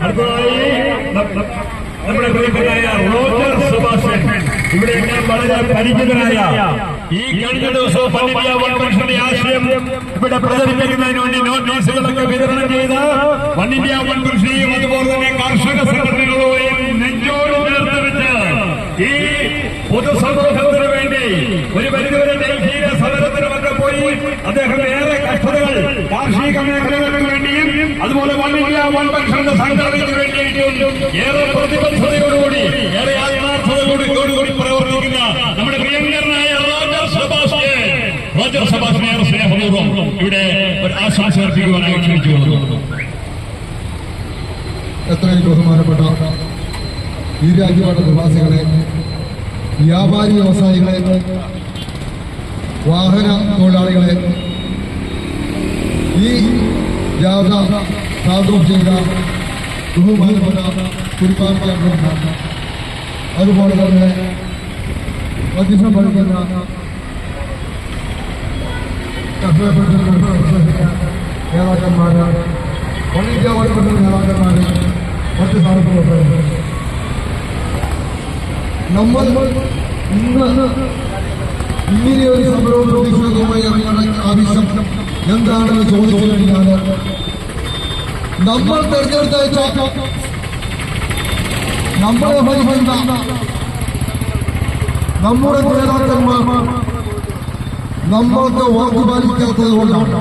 അടുത്തതായി നമ്മുടെ പ്രിയപ്പെട്ടതായ റോജർ സുഭാഷ് ഇവിടെ എല്ലാം വളരെ പരിചിതനായ ഈ കഴിഞ്ഞ ദിവസവും പന്നിയ വൺപക്ഷന്റെ ആശയം ഇവിടെ പ്രചരിപ്പിക്കുന്നതിന് വേണ്ടി നോട്ടീസുകളൊക്കെ വിതരണം ചെയ്ത വൺ ഇന്ത്യ വൺ കൃഷിയും അതുപോലെ തന്നെ കർഷക സംഘടനകളെയും നെഞ്ചോട് ചേർത്ത് വെച്ച് ഈ പൊതുസമൂഹത്തിന് വേണ്ടി ഒരു പരിധിവരെ ഡൽഹിയിലെ സമരത്തിനുമൊക്കെ പോയി അദ്ദേഹം ഏറെ കഷ്ടതകൾ കാർഷിക വേണ്ടിയും അതുപോലെ വൺ ഇന്ത്യ വൺ പെൻഷന്റെ സംഘടനയ്ക്ക് വേണ്ടിയിട്ടും ഏറെ പ്രതിബദ്ധതയോടുകൂടി ഏറെ ആത്മാർത്ഥതയോടുകൂടി പ്രവർത്തിക്കുന്ന നമ്മുടെ പ്രിയങ്കരനായ റോജർ സെബാസ്റ്റ്യൻ. റോജർ സെബാസ്റ്റ്യൻ സ്നേഹപൂർവം ഇവിടെ ഒരു ആശംസ അർപ്പിക്കുവാനായി ക്ഷണിച്ചു എത്രയും ബഹുമാനപ്പെട്ട ഈ രാജ്യപാഠ നിവാസികളെ വ്യാപാരി വ്യവസായികളെ വാഹന തൊഴിലാളികളെ ഈ ജാഥ സാധു ചെയ്ത ബഹുമാനപ്പെട്ട കുരിപ്പാർട്ടി അംഗം അതുപോലെ തന്നെ അധ്യക്ഷം വഹിക്കുന്ന നേതാക്കന്മാര് വണിജ്യവൽപ്പെട്ട നേതാക്കന്മാര് മറ്റ് സ്ഥാനത്തുള്ളവർ നമ്മൾ ഇന്ന് ഇങ്ങനെ ഒരു സമരവും പ്രതിഷേധവുമായി ഇറങ്ങേണ്ട ആവശ്യം എന്താണെന്ന് ചോദിച്ചു കഴിഞ്ഞാൽ നമ്മൾ തെരഞ്ഞെടുത്ത നമ്മളെ ഭരിക്കുന്ന നമ്മുടെ നേതാക്കന്മാർ നമ്മൾക്ക് വാക്ക് പാലിക്കാത്തത് കൊണ്ടാണ്.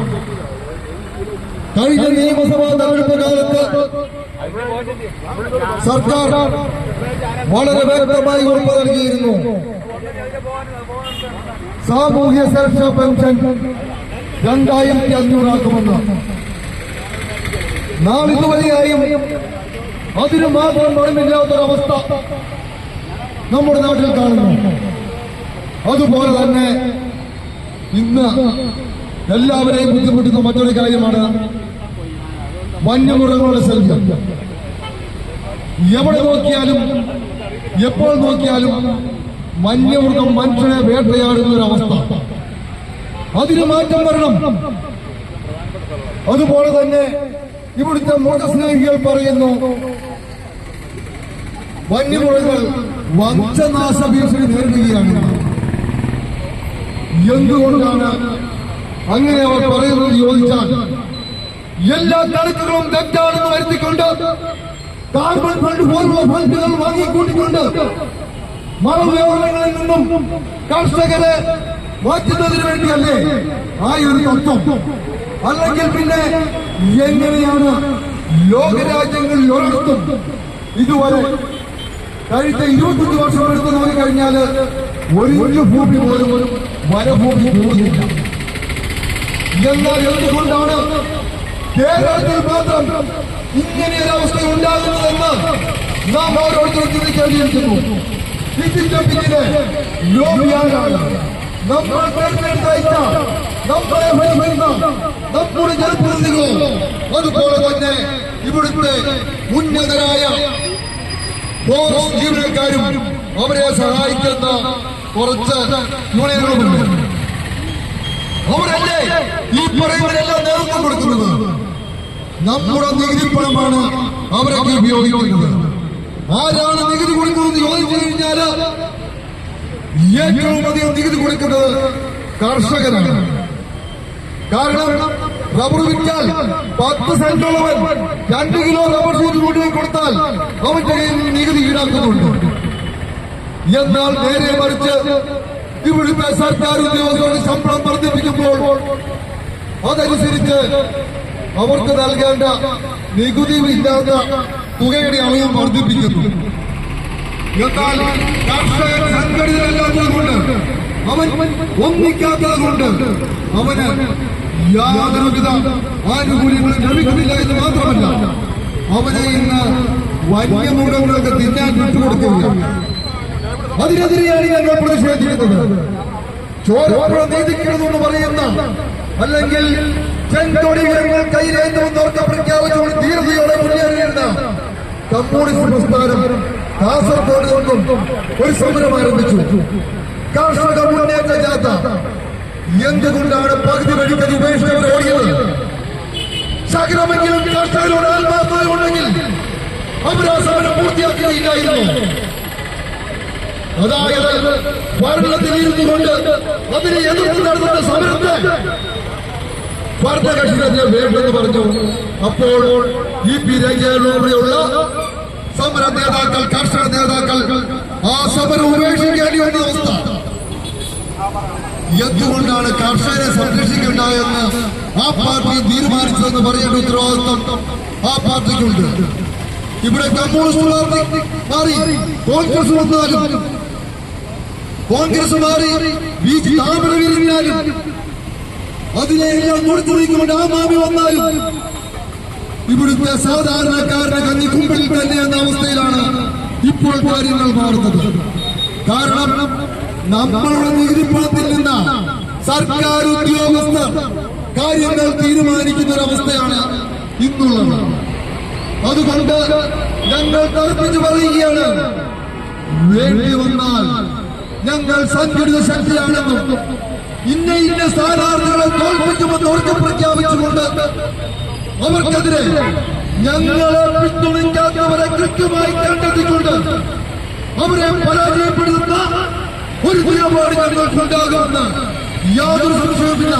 കഴിഞ്ഞ നിയമസഭാ തെരഞ്ഞെടുപ്പ് കാലത്ത് സർക്കാർ വളരെ വ്യക്തമായി ഉറപ്പ് നൽകിയിരുന്നു. സാമൂഹ്യ സുരക്ഷാ പെൻഷൻ രണ്ടായിരത്തി അഞ്ഞൂറാക്കുമെന്ന് നാളിതുവരെയായും അതിന് മാത്രം പണമില്ലാത്തൊരവസ്ഥ നമ്മുടെ നാട്ടിൽ കാണുന്നു. അതുപോലെ തന്നെ ഇന്ന് എല്ലാവരെയും ബുദ്ധിമുട്ടുന്ന മറ്റൊരു കാര്യമാണ് വന്യമൃഗങ്ങളുടെ ശല്യം. എവിടെ നോക്കിയാലും എപ്പോൾ നോക്കിയാലും വന്യമൃഗം മനുഷ്യനെ വേട്ടയാടുന്ന ഒരു അവസ്ഥ അതിന് മാറ്റം വരണം. അതുപോലെ തന്നെ ഇവിടുത്തെ മൃഗസ്നേഹികൾ പറയുന്നു വന്യമൃഗങ്ങൾ വംശനാശ ഭീഷണി നേരിടുകയാണ്. എന്തുകൊണ്ടാണ് അങ്ങനെ അവർ പറയുന്നത് ചോദിച്ചാൽ എല്ലാ കണക്കുകളും തെറ്റാണെന്ന് വരുത്തിക്കൊണ്ട് കാർബൺ ഫണ്ട് പോലുള്ള ഫണ്ടുകൾ വാങ്ങിക്കൂട്ടിക്കൊണ്ട് മറവ്യവഹാരങ്ങളിൽ നിന്നും കർഷകരെ മാറ്റുന്നതിന് വേണ്ടിയല്ലേ ആ ഒരു തത്വം. അല്ലെങ്കിൽ പിന്നെ എങ്ങനെയാണ് ലോകരാജ്യങ്ങളിൽ ഒരിടത്തും ഇതുവരെ കഴിഞ്ഞ ഇരുപത്തഞ്ച് വർഷം എടുത്ത് നോക്കി കഴിഞ്ഞാൽ ഒരു ഒരു ഭൂമി പോലും വനഭൂമി പോകുന്നില്ല എന്നാൽ എന്തുകൊണ്ടാണ് കേരളത്തിൽ മാത്രം ഇങ്ങനെ ഒരു അവസ്ഥ ഉണ്ടാകുന്നതെന്ന് നാം ഓരോരുത്തരും ചിന്തിക്കേണ്ടിയിരിക്കുന്നു ഇതിന്റെ പിന്നിലെ തെരഞ്ഞെടുത്തയച്ച നമ്മളെ ഭരിക്കുന്ന നമ്മുടെ ജനപ്രതിനിധികളും അതുപോലെ തന്നെ ഇവിടുത്തെ ഉന്നതരായ ഫോറസ്റ്റ് ജീവനക്കാരും അവരെ സഹായിക്കുന്ന കുറച്ച് യൂണിയനുകളുമുണ്ട് അവരല്ലേ ഈ പറയുന്നതിനെല്ലാം നേതൃത്വം കൊടുക്കുന്നത്. നമ്മുടെ നികുതി പണമാണ് അവരൊക്കെ ഉപയോഗിക്കുന്നത്. ആരാണ് നികുതി കൊടുക്കുന്നത് ചോദിച്ചു കഴിഞ്ഞാൽ ഏറ്റവും അധികം നികുതി കൊടുക്കുന്നത് കർഷകരാണ് കാരണം റബ്ബർ വിറ്റാൽ പത്ത് സെന്റുള്ളവൻ രണ്ട് കിലോ റബ്ബർ ഷീറ്റ് കൂടി കൊടുത്താൽ അവന്റെ കയ്യിൽ നികുതി ഈടാക്കുന്നുണ്ട്. എന്നാൽ നേരെ മറിച്ച് ഇവിടുത്തെ സർക്കാർ ഉദ്യോഗസ്ഥരുടെ ശമ്പളം വർദ്ധിപ്പിക്കുമ്പോൾ അതനുസരിച്ച് അവർക്ക് നൽകേണ്ട നികുതി ഇല്ലാത്ത തുകയുടെ അളവ് വർദ്ധിപ്പിക്കുന്നു. എന്നാൽ കർഷകർ സംഘടിതരല്ലാത്തത് കൊണ്ട് അവൻ ഒന്നിക്കാത്തത് കൊണ്ട് അവന് യാതൊരുവിധ ആനുകൂല്യങ്ങളും ലഭിക്കുന്നില്ല എന്ന് മാത്രമല്ല അവനെ ഇന്ന് വന്യമൃഗങ്ങളൊക്കെ തിന്നാൻ വിട്ടുകൊടുക്കുകയാണ്. അതിനെതിരെയാണ് ഞങ്ങൾ പ്രതിഷേധിക്കുന്നത്. ചോരോപ്പുഴ നീതിക്കണമെന്ന് പറയുന്ന അല്ലെങ്കിൽ ചെങ്കൊടികൾ കയ്യിലേറ്റുമെന്നവർക്ക് പ്രഖ്യാപിച്ചുകൊണ്ട് ധീരതയോടെ മുന്നേറിയിരുന്ന കമ്മ്യൂണിസ്റ്റ് പ്രസ്ഥാനം കാസർഗോഡ് നിന്നും ഒരു സമരം ആരംഭിച്ചു. കർഷക മുന്നേറ്റ ജാഥ എന്തുകൊണ്ടാണ് പകുതി വഴിക്കത് ഉപേക്ഷിച്ചവർ ഓടിയത്? സകലമെങ്കിലും കർഷകരോട് ആത്മാർത്ഥത ഉണ്ടെങ്കിൽ അവർ ആ സമരം പൂർത്തിയാക്കുകയില്ലായിരുന്നു. അതായത് ഭരണത്തിൽ ഇരുന്നു കൊണ്ട് അതിനെ എതിർത്ത് നടത്തുന്ന സമരത്തെ ഭരണകക്ഷിതന്നെ വേണ്ടെന്ന് പറഞ്ഞു. അപ്പോൾ ഇ പി രംഗയിലൂടെയുള്ള സമര നേതാക്കൾ കർഷക നേതാക്കൾ ആ സമരം ഉപേക്ഷിക്കേണ്ടി വന്ന അവസ്ഥ. എന്തുകൊണ്ടാണ് കർഷകരെ സംരക്ഷിക്കേണ്ട എന്ന് ആ പാർട്ടി തീരുമാനിച്ചതെന്ന് പറയേണ്ട ഉത്തരവാദിത്വം ആ പാർട്ടിക്കുണ്ട്. ഇവിടെ കമ്മ്യൂണിസ്റ്റ് പാർട്ടി മാറി കോൺഗ്രസ് വന്നാലും കോൺഗ്രസ് മാറി ബി ജെ വിരിഞ്ഞാലും അതിനെല്ലാം കൊടുത്തു നീക്കുകൊണ്ട് ആ മാമി വന്നാലും ഇവിടുത്തെ സാധാരണക്കാരുടെ കഞ്ഞിക്കുമ്പിൽ തന്നെ എന്ന അവസ്ഥയിലാണ് ഇപ്പോൾ കാര്യങ്ങൾ മാറുന്നത്. കാരണം നമ്മളുടെ നികുതിപ്പണത്തിൽ നിന്ന് സർക്കാർ ഉദ്യോഗസ്ഥർ കാര്യങ്ങൾ തീരുമാനിക്കുന്ന ഒരവസ്ഥയാണ് ഇന്നുള്ളത്. അതുകൊണ്ട് ഞങ്ങൾ തർപ്പിച്ചു പറയുകയാണ്. വേണ്ടി വന്നാൽ ഞങ്ങൾ സംഘടിത ശക്തിയാണെന്നും ഇന്ന ഇന്ന സ്ഥാനാർത്ഥികളെ തോൽപ്പിക്കുമെന്ന് ഉറച്ചു പ്രഖ്യാപിച്ചുകൊണ്ട് അവർക്കെതിരെ ഞങ്ങളെ പിന്തുണയ്ക്കാത്തവരെ കൃത്യമായി കണ്ടെത്തിക്കൊണ്ട് അവരെ പരാജയപ്പെടുത്തുന്ന ഒരു നിലപാട് ഞങ്ങൾക്കുണ്ടാകുമെന്ന് യാതൊരു സംശയവുമില്ല.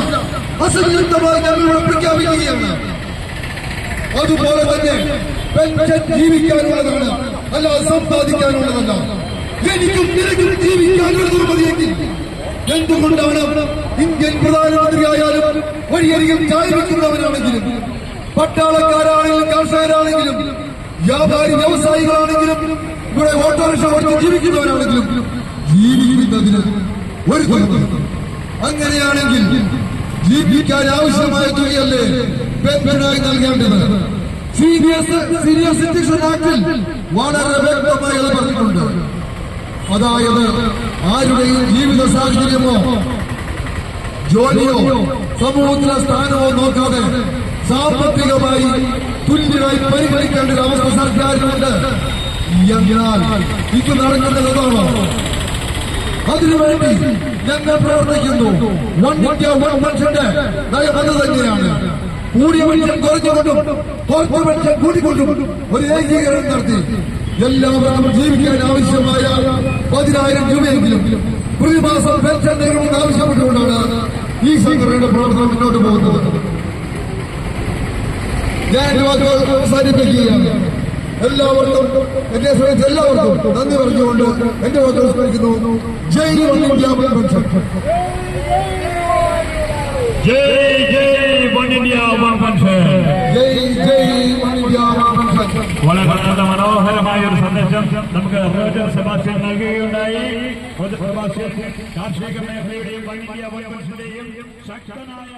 അസംയുക്തമായി ഞങ്ങളിവിടെ പ്രഖ്യാപിക്കുകയാണ്. അതുപോലെ തന്നെ പെൻഷൻ ജീവിക്കാനുള്ളതാണ് അല്ലാതെ സമ്പാദിക്കാനുള്ളതല്ല. എനിക്കും നിനക്കും ജീവിക്കാനുള്ളത് മതിയെങ്കിൽ എന്തുകൊണ്ടാണ് ഇന്ത്യൻ പ്രധാനമന്ത്രിയായാലും വഴിയരികിൽ ചായ വയ്ക്കുന്നവരാണെങ്കിലും പട്ടാളക്കാരാണെങ്കിലും കർഷകരാണെങ്കിലും വ്യാപാരി വ്യവസായികളാണെങ്കിലും ഇവിടെ ഓട്ടോറിക്ഷ ഓടിച്ച് ജീവിക്കുന്നവരാണെങ്കിലും ജീവിക്കുന്നതിന് ഒരു. അങ്ങനെയാണെങ്കിൽ ജീവിക്കാൻ ആവശ്യമായ തുകയല്ലേ പെൻഷനായി നൽകേണ്ടത് C B S senior citizen ആക്ടിൽ വളരെ വ്യക്തമായി അത് പറഞ്ഞിട്ടുണ്ട് അതായത് ആരുടെയും ജീവിത സാഹചര്യമോ ജോലിയോ സമൂഹത്തിലെ സ്ഥാനമോ നോക്കാതെ സാമ്പത്തികമായി തുല്യമായി പരിഗണിക്കേണ്ട ഒരു അവസ്ഥ സർക്കാരിനുണ്ട്. എന്നാൽ ഇത് നടക്കുന്നത് അതിനുവേണ്ടി ഞങ്ങൾ പ്രവർത്തിക്കുന്നു. വൺ ഇന്ത്യ വൺ മനുഷ്യന്റെ നയം അത് തന്നെയാണ്. കൂടിയ മനുഷ്യൻ കുറഞ്ഞുകൊണ്ടും കുറഞ്ഞ കൂടിക്കൊണ്ടും ഒരു ഏകീകരണം നടത്തി. എല്ലാവർക്കും ജീവിക്കാൻ ആവശ്യമായ പതിനായിരം രൂപയെങ്കിലും പ്രതിമാസം പെൻഷൻ നൽകണമെന്ന് ആവശ്യപ്പെട്ടുകൊണ്ടാണ് ഈ സംഘടനയുടെ പ്രവർത്തനം മുന്നോട്ട് പോകുന്നത്. ഞാൻ എന്റെ വാക്കുകൾ അവസാനിപ്പിക്കുകയാണ്. എല്ലാവർക്കും എന്നെ ശ്രമിച്ച എല്ലാവർക്കും നന്ദി പറഞ്ഞുകൊണ്ട് എന്റെ വാക്കുകൾ സ്മരിക്കുന്നു. ജയ് വൺ ഇന്ത്യ പെൻഷൻ ജയ് ജയ് വൺ ഇന്ത്യ പെൻഷൻ ജയ് ജയ് വൺ ഇന്ത്യ വളരെ മനോഹരമായ ഒരു സന്ദേശം നമുക്ക് റോജർ സെബാസ്റ്റ്യൻ നൽകുകയുണ്ടായി. റോജർ സെബാസ്റ്റ്യൻ കാർഷിക മേഖലയുടെയും വൺ ഇന്ത്യ വൺ പെൻഷന്റെയും ശക്തനായ